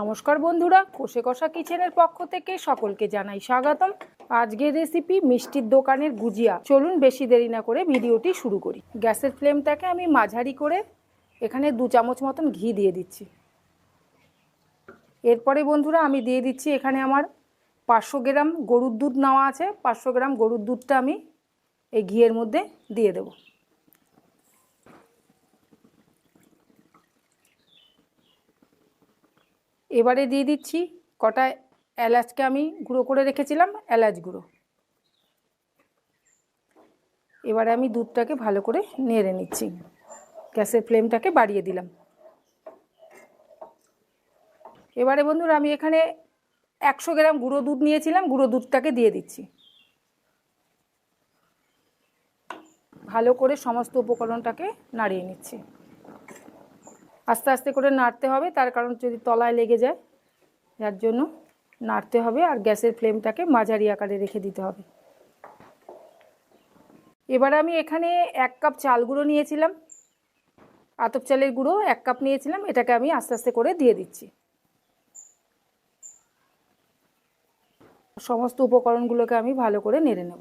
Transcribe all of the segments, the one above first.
নমস্কার বন্ধুরা, কষে কষা কিচেনের পক্ষ থেকে সকলকে জানাই স্বাগতম। আজকের রেসিপি মিষ্টির দোকানের গুজিয়া। চলুন বেশি দেরি না করে ভিডিওটি শুরু করি। গ্যাসের ফ্লেমটাকে আমি মাঝারি করে এখানে দু চামচ মতন ঘি দিয়ে দিচ্ছি। এরপরে বন্ধুরা, আমি দিয়ে দিচ্ছি এখানে আমার পাঁচশো গ্রাম গরুর দুধ নেওয়া আছে। পাঁচশো গ্রাম গরুর দুধটা আমি এই ঘিয়ের মধ্যে দিয়ে দেবো। এবারে দিয়ে দিচ্ছি কটা এলাচকে আমি গুঁড়ো করে রেখেছিলাম, এলাচ গুঁড়ো। এবারে আমি দুধটাকে ভালো করে নেড়ে নিচ্ছি। গ্যাসের ফ্লেমটাকে বাড়িয়ে দিলাম। এবারে বন্ধুরা আমি এখানে একশো গ্রাম গুঁড়ো দুধ নিয়েছিলাম, গুঁড়ো দুধটাকে দিয়ে দিচ্ছি। ভালো করে সমস্ত উপকরণটাকে নাড়িয়ে নিচ্ছি। আস্তে আস্তে করে নাড়তে হবে, তার কারণ যদি তলায় লেগে যায়, যার জন্য নাড়তে হবে আর গ্যাসের ফ্লেমটাকে মাঝারি আকারে রেখে দিতে হবে। এবার আমি এখানে এক কাপ চাল গুঁড়ো নিয়েছিলাম, আতপ চালের গুঁড়ো এক কাপ নিয়েছিলাম, এটাকে আমি আস্তে আস্তে করে দিয়ে দিচ্ছি। সমস্ত উপকরণগুলোকে আমি ভালো করে নেড়ে নেব।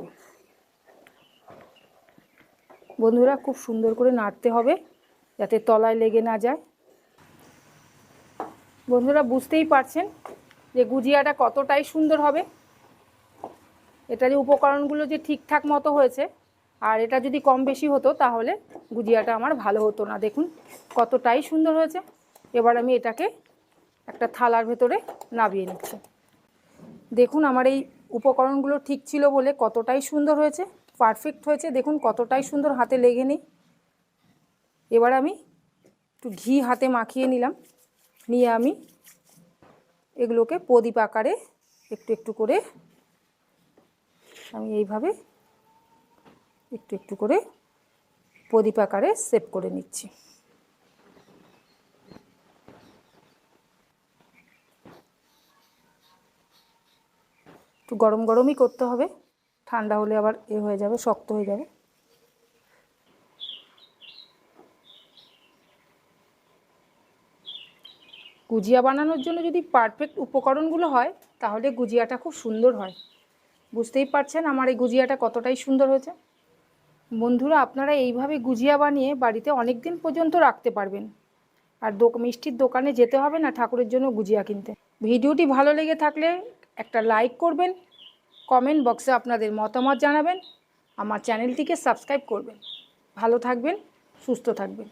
বন্ধুরা, খুব সুন্দর করে নাড়তে হবে, যাতে তলায় লেগে না যায়। বন্ধুরা বুঝতেই পারছেন যে গুজিয়াটা কতটাই সুন্দর হবে। এটা যে উপকরণগুলো যে ঠিকঠাক মতো হয়েছে, আর এটা যদি কম বেশি হতো তাহলে গুজিয়াটা আমার ভালো হতো না। দেখুন কতটাই সুন্দর হয়েছে। এবার আমি এটাকে একটা থালার ভেতরে নাবিয়ে নিচ্ছি। দেখুন আমার এই উপকরণগুলো ঠিক ছিল বলে কতটাই সুন্দর হয়েছে, পারফেক্ট হয়েছে। দেখুন কতটাই সুন্দর হাতে লেগে নেই। এবার আমি একটু ঘি হাতে মাখিয়ে নিলাম। নিয়ে আমি এগুলোকে প্রদীপ আকারে একটু একটু করে আমি এইভাবে একটু একটু করে প্রদীপ আকারে সেভ করে নিচ্ছি। একটু গরম গরমই করতে হবে, ঠান্ডা হলে আবার এ হয়ে যাবে, শক্ত হয়ে যাবে। গুজিয়া বানানোর জন্য যদি পারফেক্ট উপকরণগুলো হয়, তাহলে গুজিয়াটা খুব সুন্দর হয়। বুঝতেই পারছেন আমার এই গুজিয়াটা কতটাই সুন্দর হয়েছে? বন্ধুরা, আপনারা এইভাবে গুজিয়া বানিয়ে বাড়িতে অনেক দিন পর্যন্ত রাখতে পারবেন। আর দো মিষ্টির দোকানে যেতে হবে না, ঠাকুরের জন্য গুজিয়া কিনতে। ভিডিওটি ভালো লেগে থাকলে একটা লাইক করবেন, কমেন্ট বক্সে আপনাদের মতামত জানাবেন, আমার চ্যানেলটিকে সাবস্ক্রাইব করবেন। ভালো থাকবেন, সুস্থ থাকবেন।